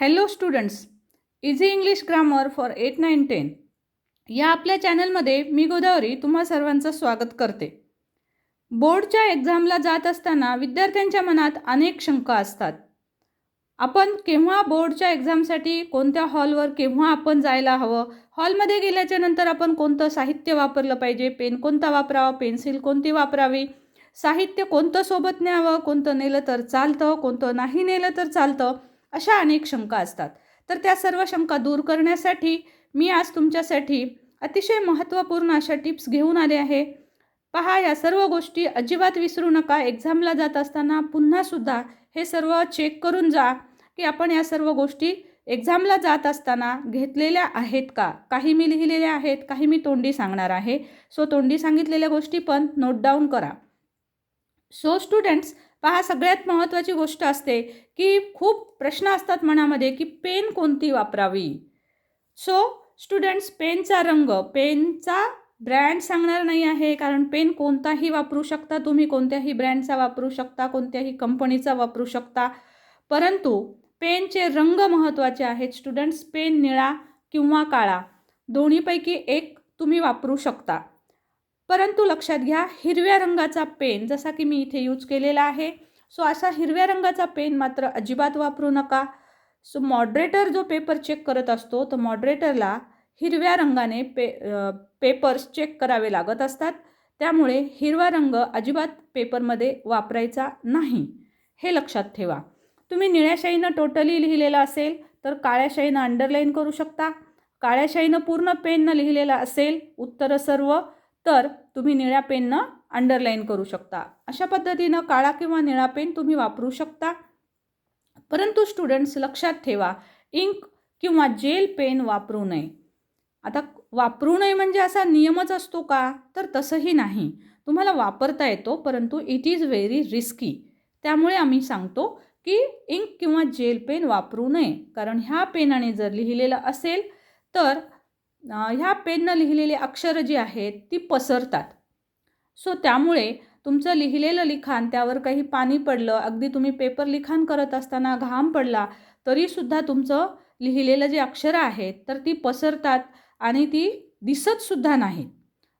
Hello students easy English grammar for eight nine ten या आपल्या चॅनलमध्ये मी गोदावरी तुम्हा सर्वांचं स्वागत करते. बोर्डच्या एक्झामला जात असताना विद्यार्थ्यांच्या मनात अनेक शंका असतात. आपण केव्हा बोर्डच्या एक्झामसाठी कोणत्या हॉलवर केव्हा आपण जायला हवं? हॉलमध्ये गेल्याच्यानंतर आपण कोणतं साहित्य वापरलं पाहिजे? पेन कोणता वापरावा? पेन्सिल कोणती वापरावी? साहित्य कोणतं सोबत न्यावं? कोणतं नेलं तर चालतं? कोणतं नाही नेलं तर चालतं? अशा अनेक शंका असतात. तर त्या सर्व शंका दूर करण्यासाठी मी आज तुमच्यासाठी अतिशय महत्त्वपूर्ण अशा टिप्स घेऊन आले आहे. पहा या सर्व गोष्टी अजिबात विसरू नका. एक्झामला जात असताना पुन्हासुद्धा हे सर्व चेक करून जा की आपण या सर्व गोष्टी एक्झामला जात असताना घेतलेल्या आहेत का? काही मी लिहिलेल्या आहेत काही मी तोंडी सांगणार आहे. सो तोंडी सांगितलेल्या गोष्टी पण नोट डाऊन करा. सो स्टुडंट्स पहा सगळ्यात महत्त्वाची गोष्ट असते की खूप प्रश्न असतात मनामध्ये की पेन कोणती वापरावी? सो स्टुडंट्स पेनचा रंग पेनचा ब्रँड सांगणार नाही आहे कारण पेन कोणताही वापरू शकता तुम्ही कोणत्याही ब्रँडचा वापरू शकता कोणत्याही कंपनीचा वापरू शकता. परंतु पेनचे रंग महत्त्वाचे आहेत स्टुडंट्स पेन निळा किंवा काळा दोन्हीपैकी एक तुम्ही वापरू शकता. परंतु लक्षात घ्या हिरव्या रंगाचा पेन जसा की मी इथे यूज केलेला आहे सो असा हिरव्या रंगाचा पेन मात्र अजिबात वापरू नका. सो मॉडरेटर जो पेपर चेक करत असतो तर मॉडरेटरला हिरव्या रंगाने पे पेपर्स चेक करावे लागत असतात. त्यामुळे हिरवा रंग अजिबात पेपरमध्ये वापरायचा नाही. हे लक्षात ठेवा. तुम्ही निळ्या शाईनं टोटली लिहिलेलं असेल तर काळ्या शाईनं अंडरलाईन करू शकता. काळ्या शाईनं पूर्ण पेननं लिहिलेलं असेल उत्तरं सर्व तर तुम्ही निळ्या पेननं अंडरलाईन करू शकता. अशा पद्धतीनं काळा किंवा निळा पेन तुम्ही वापरू शकता. परंतु स्टुडंट्स लक्षात ठेवा इंक किंवा जेल पेन वापरू नये. आता वापरू नये म्हणजे असा नियमच असतो का? तर तसंही नाही. तुम्हाला वापरता येतो परंतु इट इज व्हेरी रिस्की त्यामुळे आम्ही सांगतो की इंक किंवा जेल पेन वापरू नये. कारण ह्या पेनाने जर लिहिलेलं असेल तर ह्या पेननं लिहिलेली अक्षरं जी आहेत ती पसरतात. सो त्यामुळे तुमचं लिहिलेलं लिखाण त्यावर काही पाणी पडलं अगदी तुम्ही पेपर लिखाण करत असताना घाम पडला तरीसुद्धा तुमचं लिहिलेलं जे अक्षरं आहेत तर ती पसरतात आणि ती दिसतसुद्धा नाहीत.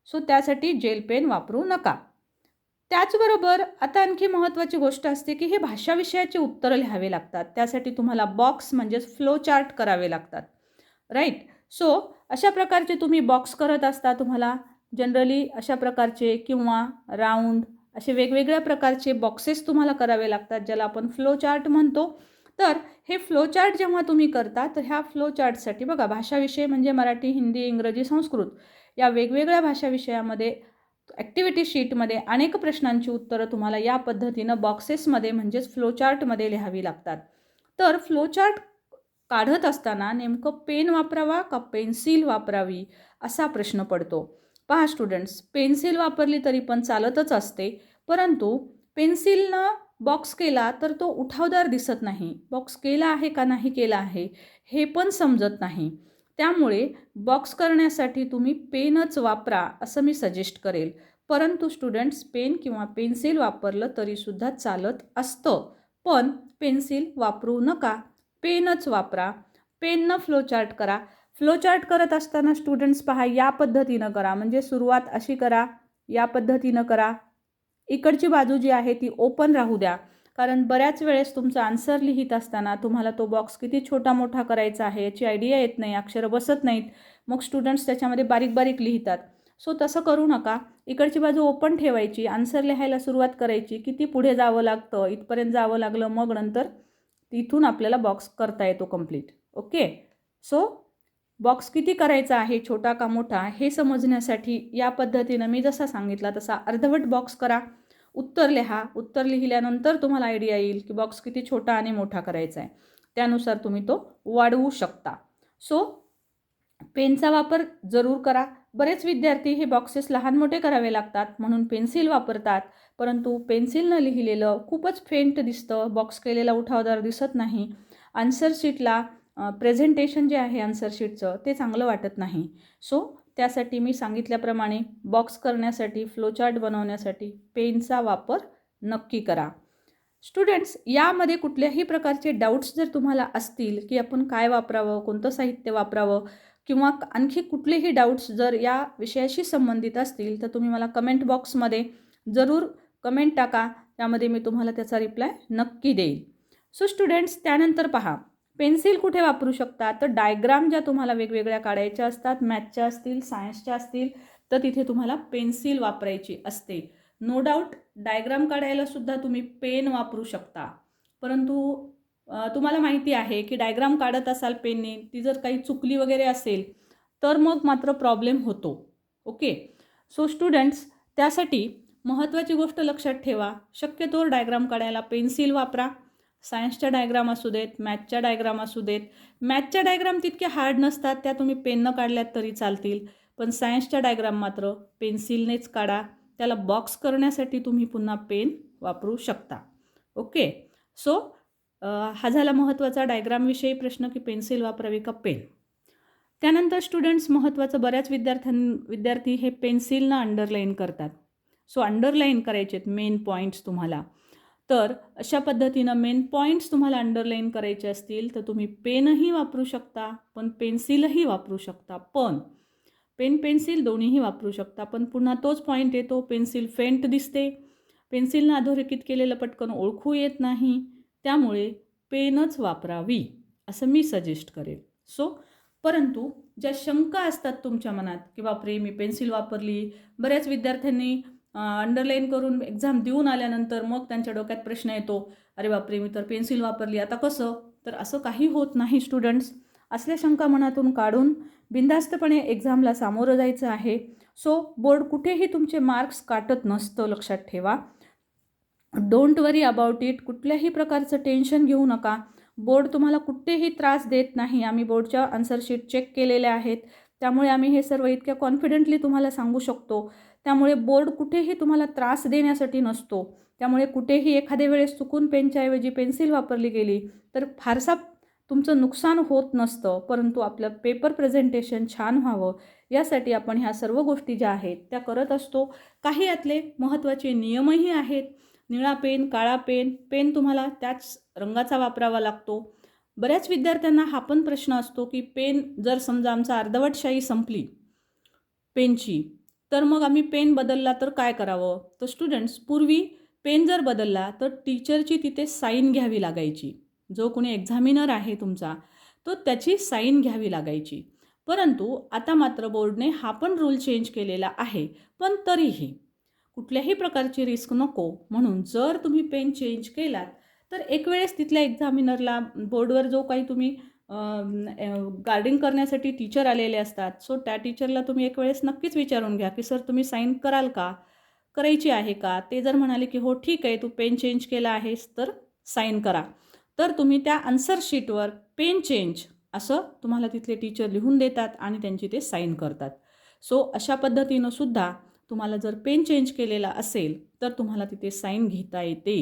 सो त्यासाठी जेल पेन वापरू नका. त्याचबरोबर आता आणखी महत्त्वाची गोष्ट असते की हे भाषाविषयाचे उत्तरं लिहावे लागतात. त्यासाठी तुम्हाला बॉक्स म्हणजेच फ्लो चार्ट करावे लागतात. राईट सो अशा प्रकारचे तुम्ही बॉक्स करत असता तुम्हाला. जनरली अशा प्रकारचे किंवा राऊंड असे वेगवेगळ्या प्रकारचे बॉक्सेस तुम्हाला करावे लागतात ज्याला आपण फ्लो चार्ट म्हणतो. तर हे फ्लो चार्ट जेव्हा तुम्ही करता तर ह्या फ्लो चार्टसाठी बघा भाषाविषय म्हणजे मराठी हिंदी इंग्रजी संस्कृत. या वेगवेगळ्या भाषा विषयामध्ये ॲक्टिव्हिटी शीटमध्ये अनेक प्रश्नांची उत्तरं तुम्हाला या पद्धतीनं बॉक्सेसमध्ये म्हणजेच फ्लो चार्टमध्ये लिहावी लागतात. तर फ्लो चार्ट काढत असताना नेमकं पेन वापरावा का पेन्सिल वापरावी असा प्रश्न पडतो. पहा स्टुडंट्स पेन्सिल वापरली तरी पण चालतच असते परंतु पेन्सिलनं बॉक्स केला तर तो उठावदार दिसत नाही. बॉक्स केला आहे का नाही केला आहे हे पण समजत नाही. त्यामुळे बॉक्स करण्यासाठी तुम्ही पेनच वापरा असं मी सजेस्ट करेल. परंतु स्टुडंट्स पेन किंवा पेन्सिल वापरलं तरीसुद्धा चालत असतं. पण पेन्सिल वापरू नका. पेनच वापरा. पेननं फ्लोचार्ट करा. फ्लोचार्ट करत असताना स्टुडंट्स पहा या पद्धतीनं करा. म्हणजे सुरुवात अशी करा. या पद्धतीनं करा. इकडची बाजू जी आहे ती ओपन राहू द्या. कारण बऱ्याच वेळेस तुमचा आन्सर लिहित असताना तुम्हाला तो बॉक्स किती छोटा मोठा करायचा आहे याची आयडिया येत नाही अक्षरं बसत नाहीत. मग स्टुडंट्स त्याच्यामध्ये बारीक बारीक लिहितात. सो तसं करू नका. इकडची बाजू ओपन ठेवायची. आन्सर लिहायला सुरुवात करायची. किती पुढे जावं लागतं इथपर्यंत जावं लागलं मग नंतर तिथून आपल्याला बॉक्स करता येतो कंप्लीट ओके सो बॉक्स किती करायचा आहे? छोटा का मोठा? हे समजण्यासाठी या पद्धतीनं मी जसा सांगितला तसा अर्धवट बॉक्स करा. उत्तर लिहा. उत्तर लिहिल्यानंतर तुम्हाला आयडिया येईल की बॉक्स किती छोटा आणि मोठा करायचा आहे त्यानुसार तुम्ही तो वाढवू शकता. सो पेनचा वापर जरूर करा. बरेच विद्यार्थी हे बॉक्सेस लहान मोठे करावे लागतात म्हणून पेन्सिल वापरतात. परंतु पेन्सिलनं लिहिलेलं खूपच फेंट दिसतं. बॉक्स केलेला उठावदार दिसत नाही. आन्सर शीटला प्रेझेंटेशन जे आहे आन्सर शीटचं ते चांगलं वाटत नाही. सो त्यासाठी मी सांगितल्याप्रमाणे बॉक्स करण्यासाठी फ्लोचार्ट बनवण्यासाठी पेनचा वापर नक्की करा. स्टुडंट्स यामध्ये कुठल्याही प्रकारचे डाऊट्स जर तुम्हाला असतील की आपण काय वापरावं कोणतं साहित्य वापरावं किंवा आणखी कुठलेही डाऊट्स जर या विषयाशी संबंधित असतील तर तुम्ही मला कमेंट बॉक्समध्ये जरूर कमेंट टाका. त्यामध्ये मी तुम्हाला त्याचा रिप्लाय नक्की देईल. सो स्टुडंट्स त्यानंतर पहा. पेन्सिल कुठे वापरू शकता तर डायग्राम ज्या तुम्हाला वेगवेगळ्या काढायच्या असतात मॅथच्या असतील सायन्सच्या असतील तर तिथे तुम्हाला पेन्सिल वापरायची असते. नो डाऊट डायग्राम काढायलासुद्धा तुम्ही पेन वापरू शकता. परंतु तुम्हाला माहिती आहे की डायग्राम काढत असाल पेनने ती जर काही चुकली वगैरे असेल तर मग मात्र प्रॉब्लेम होतो. ओके? सो स्टुडंट्स त्यासाठी महत्त्वाची गोष्ट लक्षात ठेवा. शक्यतोवर डायग्राम काढायला पेन्सिल वापरा. सायन्सच्या डायग्राम असू देत मॅथच्या डायग्राम असू देत. मॅथच्या डायग्राम तितके हार्ड नसतात त्या तुम्ही पेननं काढल्यात तरी चालतील. पण सायन्सच्या डायग्राम मात्र पेन्सिलनेच काढा. त्याला बॉक्स करण्यासाठी तुम्ही पुन्हा पेन वापरू शकता. ओके? सो हा झाला महत्त्वाचा डायग्रामविषयी प्रश्न की पेन्सिल वापरावी का पेन? त्यानंतर स्टुडंट्स महत्त्वाचं बऱ्याच विद्यार्थ्यां विद्यार्थी हे पेन्सिलनं अंडरलाईन करतात. सो अंडरलाईन करायचे आहेत मेन पॉईंट्स तुम्हाला. तर अशा पद्धतीनं मेन पॉईंट्स तुम्हाला अंडरलाईन करायचे असतील तर तुम्ही पेनही वापरू शकता पण पेन्सिलही वापरू शकता. पण पेन पेन्सिल दोन्हीही वापरू शकता पण पुन्हा तोच पॉईंट येतो पेन्सिल फेंट दिसते. पेन्सिलनं अधोरेखित केलेलं पटकन ओळखू येत नाही. त्यामुळे पेनच वापरावी असं मी सजेस्ट करेल. सो परंतु ज्या शंका असतात तुमच्या मनात की बापरे मी पेन्सिल वापरली बऱ्याच विद्यार्थ्यांनी अंडरलाईन करून एक्झाम देऊन आल्यानंतर मग त्यांच्या डोक्यात प्रश्न येतो अरे बापरे मी तर पेन्सिल वापरली आता कसं? तर असं काही होत नाही स्टुडंट्स असल्या शंका मनातून काढून बिनधास्तपणे एक्झामला सामोरं जायचं आहे. सो बोर्ड कुठेही तुमचे मार्क्स काटत नसतं लक्षात ठेवा. डोंट वरी अबाउट इट कुठल्याही प्रकारचं टेन्शन घेऊ नका. बोर्ड तुम्हाला कुठेही त्रास देत नाही. आम्ही बोर्डच्या आन्सरशीट चेक केलेल्या आहेत. त्यामुळे आम्ही हे सर्व इतक्या कॉन्फिडेंटली तुम्हाला सांगू शकतो. त्यामुळे बोर्ड कुठेही तुम्हाला त्रास देण्यासाठी नसतो. त्यामुळे कुठेही एखाद्या वेळेस चुकून पेनच्याऐवजी पेन्सिल वापरली गेली तर फारसा तुमचं नुकसान होत नसतं. परंतु आपलं पेपर प्रेझेंटेशन छान व्हावं. यासाठी आपण ह्या सर्व गोष्टी ज्या आहेत त्या करत असतो. काही यातले महत्त्वाचे नियमही आहेत. निळा पेन काळा पेन पेन तुम्हाला त्याच रंगाचा वापरावा लागतो. बऱ्याच विद्यार्थ्यांना हा पण प्रश्न असतो की पेन जर समजा आमचा अर्धवटशाही संपली पेनची तर मग आम्ही पेन बदलला तर काय करावं? तर स्टुडंट्स पूर्वी पेन जर बदलला तर टीचरची तिथे साईन घ्यावी लागायची. जो कोणी एक्झामिनर आहे तुमचा तो त्याची साईन घ्यावी लागायची. परंतु आता मात्र बोर्डने हा पण रूल चेंज केलेला आहे पण तरीही कुठल्याही प्रकारची रिस्क नको. म्हणून जर तुम्ही पेन चेंज केलात तर एक वेळेस तिथल्या एक्झामिनरला बोर्डवर जो काही तुम्ही गार्डिंग करण्यासाठी टीचर आलेले असतात सो त्या टीचरला तुम्ही एक वेळेस नक्कीच विचारून घ्या की सर तुम्ही साईन कराल का? करायची आहे का? ते जर म्हणाले की हो ठीक आहे तू पेन चेंज केला आहेस तर साईन करा. तर तुम्ही त्या आन्सर शीटवर पेन चेंज असं तुम्हाला तिथले टीचर लिहून देतात आणि त्यांची ते साईन करतात. सो अशा पद्धतीनं सुद्धा तुम्हाला जर पेन चेंज केलेला असेल तर तुम्हाला तिथे साईन घेता येते.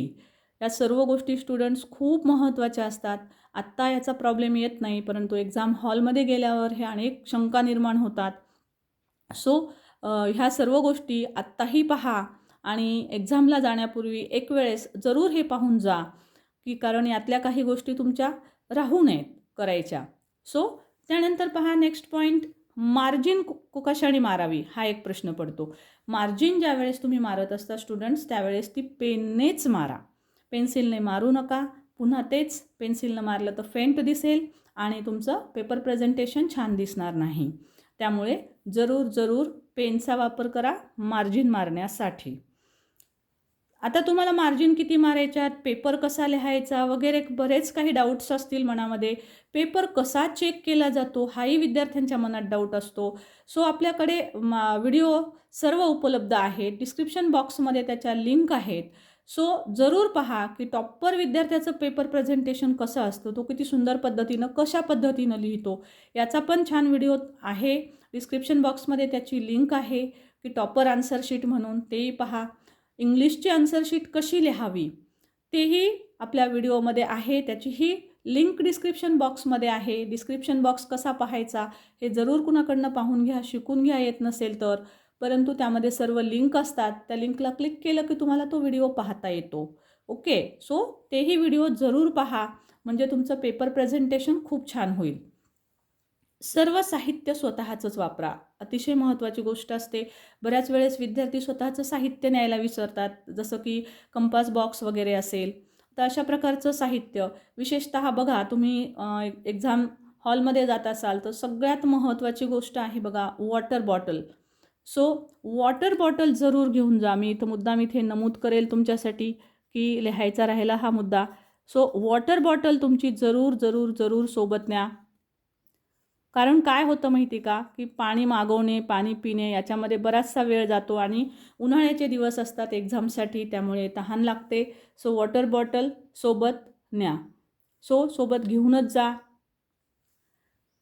या सर्व गोष्टी स्टुडंट्स खूप महत्त्वाच्या असतात. आत्ता याचा प्रॉब्लेम येत नाही परंतु एक्झाम हॉलमध्ये गेल्यावर हे अनेक शंका निर्माण होतात. सो ह्या सर्व गोष्टी आत्ताही पहा आणि एक्झामला जाण्यापूर्वी एक वेळेस जरूर हे पाहून जा की कारण यातल्या काही गोष्टी तुमच्या राहू नयेत करायच्या. सो त्यानंतर पहा नेक्स्ट पॉईंट मार्जिन कु कशाने मारावी? हा एक प्रश्न पडतो. मार्जिन ज्या वेळेस तुम्ही मारत असता स्टुडंट्स त्यावेळेस ती पेननेच मारा. पेन्सिलने मारू नका. पुन्हा तेच पेन्सिलनं मारलं तर फेंट दिसेल आणि तुमचं पेपर प्रेझेंटेशन छान दिसणार नाही. त्यामुळे जरूर जरूर पेनचा वापर करा मार्जिन मारण्यासाठी. आता तुम्हाला मार्जिन किती मारायच्यात? पेपर कसा लिहायचा? वगैरे बरेच काही डाऊट्स असतील मनामध्ये. पेपर कसा चेक केला जातो? हाही विद्यार्थ्यांच्या मनात डाऊट असतो. सो आपल्याकडे व्हिडिओ सर्व उपलब्ध आहेत. डिस्क्रिप्शन बॉक्समध्ये त्याच्या लिंक आहेत. सो जरूर पहा की टॉपर विद्यार्थ्याचं पेपर प्रेझेंटेशन कसं असतं? तो किती सुंदर पद्धतीनं कशा पद्धतीनं लिहितो? याचा पण छान व्हिडिओ आहे. डिस्क्रिप्शन बॉक्समध्ये त्याची लिंक आहे. की टॉपर आन्सर शीट म्हणून तेही पहा. इंग्लिशची आन्सरशीट कशी लिहावी? तेही आपल्या व्हिडिओमध्ये आहे. त्याचीही लिंक डिस्क्रिप्शन बॉक्समध्ये आहे. डिस्क्रिप्शन बॉक्स कसा पाहायचा हे जरूर कुणाकडनं पाहून घ्या. शिकून घ्या येत नसेल तर. परंतु त्यामध्ये सर्व लिंक असतात. त्या लिंकला क्लिक केलं की तुम्हाला तो व्हिडिओ पाहता येतो. ओके सो तेही व्हिडिओ जरूर पहा. म्हणजे तुमचं पेपर प्रेझेंटेशन खूप छान होईल. सर्व साहित्य स्वतःचंच वापरा. अतिशय महत्त्वाची गोष्ट असते. बऱ्याच वेळेस विद्यार्थी स्वतःचं साहित्य न्यायला विसरतात. जसं की कंपास बॉक्स वगैरे असेल तर अशा प्रकारचं साहित्य. विशेषतः बघा तुम्ही एक्झाम हॉलमध्ये जात असाल तर सगळ्यात महत्त्वाची गोष्ट आहे बघा water bottle. So water bottle जरूर घेऊन जा. मी इथं मी इथे नमूद करेल तुमच्यासाठी की लिहायचा राहिला हा मुद्दा. सो वॉटर बॉटल तुमची जरूर जरूर जरूर सोबत न्या. कारण काय होतं माहिती का? की पाणी मागवणे पाणी पिणे याच्यामध्ये बराचसा वेळ जातो आणि उन्हाळ्याचे दिवस असतात एक्झामसाठी त्यामुळे तहान लागते. सो वॉटर बॉटल सोबत न्या. सो सोबत घेऊनच जा.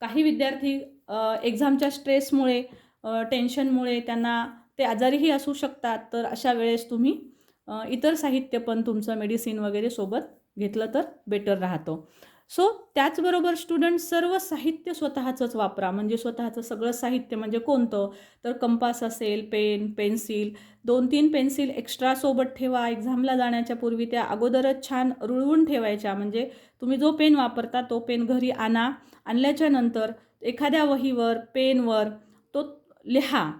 काही विद्यार्थी एक्झामच्या स्ट्रेसमुळे टेन्शनमुळे त्यांना ते आजारीही असू शकतात. तर अशा वेळेस तुम्ही इतर साहित्य पण तुमचं मेडिसिन वगैरे सोबत घेतलं तर बेटर राहतं. सो त्याचबरोबर स्टुडंट सर्व साहित्य स्वतःचंच वापरा. म्हणजे स्वतःचं सगळं साहित्य म्हणजे कोणतं? तर कंपास असेल पेन पेन्सिल दोन तीन पेन्सिल एक्स्ट्रा सोबत ठेवा. एक्झामला जाण्याच्या पूर्वी त्या अगोदरच छान रुळवून ठेवायच्या. म्हणजे तुम्ही जो पेन वापरता तो पेन घरी आणा. आणल्याच्या नंतर एखाद्या वहीवर पेनवर तो लिहा.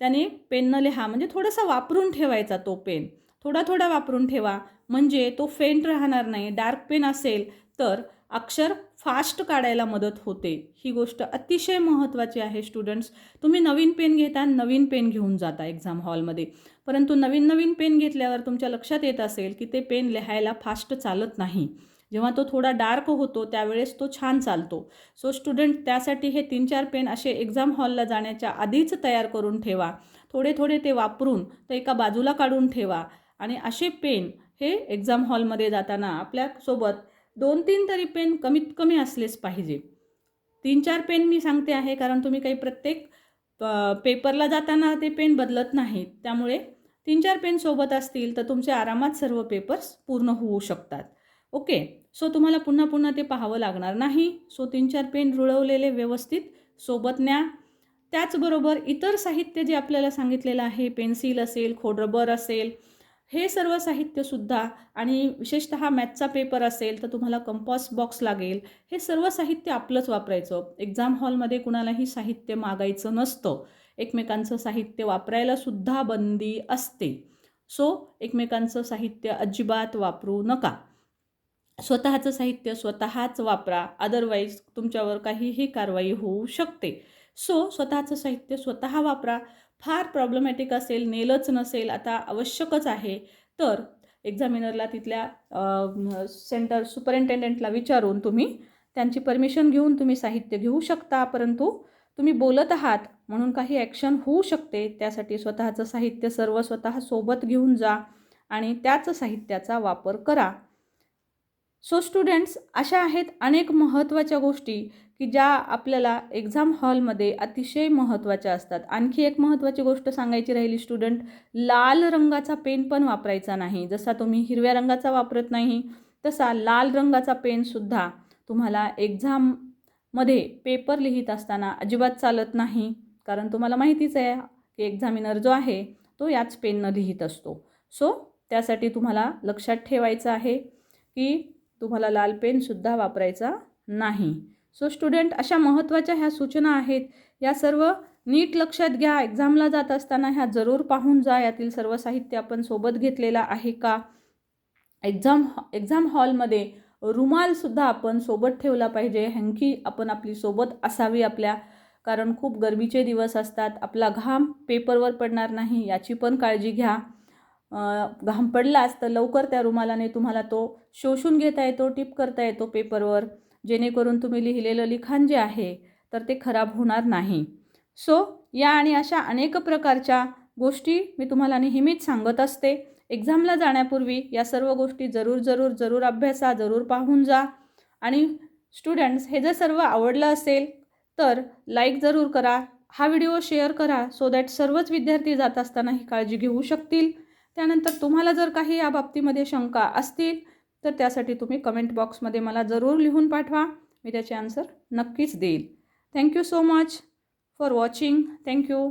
त्याने पेननं लिहा. म्हणजे थोडासा वापरून ठेवायचा तो पेन. थोडा थोडा वापरून ठेवा. म्हणजे तो फेंट राहणार नाही. डार्क पेन असेल तर अक्षर फास्ट काढायला मदत होते. ही गोष्ट अतिशय महत्त्वाची आहे स्टुडंट्स तुम्ही नवीन पेन घेता नवीन पेन घेऊन जाता एक्झाम हॉलमध्ये परंतु नवीन नवीन पेन घेतल्यावर तुमच्या लक्षात येत असेल की ते पेन लिहायला फास्ट चालत नाही. जेव्हा तो थोडा डार्क होतो त्यावेळेस तो छान चालतो. सो स्टुडंट त्यासाठी हे तीन चार पेन असे एक्झाम हॉलला जाण्याच्या आधीच तयार करून ठेवा. थोडे थोडे ते वापरून ते एका बाजूला काढून ठेवा. आणि असे पेन हे एक्झाम हॉलमध्ये जाताना आपल्यासोबत दोन तीन तरी पेन कमीत कमी असलेच पाहिजे. तीन चार पेन मी सांगते आहे कारण तुम्ही काही प्रत्येक पेपरला जाताना ते पेन बदलत नाहीत. त्यामुळे तीन चार पेन सोबत असतील तर तुमचे आरामात सर्व पेपर्स पूर्ण होऊ शकतात. ओके सो तुम्हाला पुन्हा पुन्हा ते पाहावं लागणार नाही. सो तीन चार पेन रुळवलेले व्यवस्थित सोबत न्या. त्याचबरोबर इतर साहित्य जे आपल्याला सांगितलेलं आहे पेन्सिल असेल खोडरबर असेल हे सर्व साहित्यसुद्धा आणि विशेषतः मॅथचा पेपर असेल तर तुम्हाला कंपॉस बॉक्स लागेल. हे सर्व साहित्य आपलंच वापरायचं. एक्झाम हॉलमध्ये कुणालाही साहित्य मागायचं नसतं. एकमेकांचं साहित्य वापरायला सुद्धा बंदी असते. सो एकमेकांचं साहित्य अजिबात वापरू नका. स्वतःचं साहित्य स्वतःच वापरा. अदरवाईज तुमच्यावर काहीही कारवाई होऊ शकते. सो स्वतःचं साहित्य स्वतः वापरा. फार प्रॉब्लेमॅटिक असेल नेलच नसेल आता आवश्यकच आहे. तर एक्झामिनरला तिथल्या सेंटर सुपरिंटेंडंटला विचारून तुम्ही त्यांची परमिशन घेऊन तुम्ही साहित्य घेऊ शकता परंतु तुम्ही बोलत आहात म्हणून काही ॲक्शन होऊ शकते. त्यासाठी स्वतःचं साहित्य सर्व स्वतः सोबत घेऊन जा आणि त्याच साहित्याचा वापर करा. सो स्टुडंट्स अशा आहेत अनेक महत्त्वाच्या गोष्टी की ज्या आपल्याला एक्झाम हॉलमध्ये अतिशय महत्त्वाच्या असतात. आणखी एक महत्त्वाची गोष्ट सांगायची राहिली स्टुडंट लाल रंगाचा पेन पण वापरायचा नाही. जसा तुम्ही हिरव्या रंगाचा वापरत नाही तसा लाल रंगाचा पेनसुद्धा तुम्हाला एक्झाममध्ये पेपर लिहित असताना अजिबात चालत नाही. कारण तुम्हाला माहितीच आहे की एक्झामिनर जो आहे तो याच पेननं लिहित असतो. सो त्यासाठी तुम्हाला लक्षात ठेवायचं आहे की तुम्हाला लाल पेनसुद्धा वापरायचा नाही. सो स्टुडंट अशा महत्त्वाच्या ह्या सूचना आहेत. या सर्व नीट लक्षात घ्या. एक्झामला जात असताना ह्या जरूर पाहून जा. यातील सर्व साहित्य आपण सोबत घेतलेला आहे का? एक्झाम एक्झाम हॉलमध्ये रुमालसुद्धा आपण सोबत ठेवला पाहिजे. हँकी आपण आपली सोबत असावी आपल्या. कारण खूप गरमीचे दिवस असतात. आपला घाम पेपरवर पडणार नाही. याची पण काळजी घ्या. घाम पडलाच तर लवकर त्या रुमालाने तुम्हाला तो शोषून घेता येतो टिप करता येतो पेपरवर जेणेकरून तुम्ही लिहिलेलं लिखाण जे आहे तर ते खराब होणार नाही. सो या आणि अशा अनेक प्रकारच्या गोष्टी मी तुम्हाला नेहमीच सांगत असते. एक्झामला जाण्यापूर्वी या सर्व गोष्टी जरूर जरूर जरूर अभ्यासा जरूर पाहून जा. आणि स्टुडंट्स हे जर सर्व आवडलं असेल तर लाईक जरूर करा हा व्हिडिओ शेअर करा सो दॅट सर्वच विद्यार्थी जात असताना ही काळजी घेऊ शकतील. त्यानंतर तुम्हाला जर काही या बाबतीमध्ये शंका असतील तर त्यासाठी तुम्ही कमेंट बॉक्समध्ये मला जरूर लिहून पाठवा. मी त्याचे आन्सर नक्कीच देईल. Thank you so much for watching thank you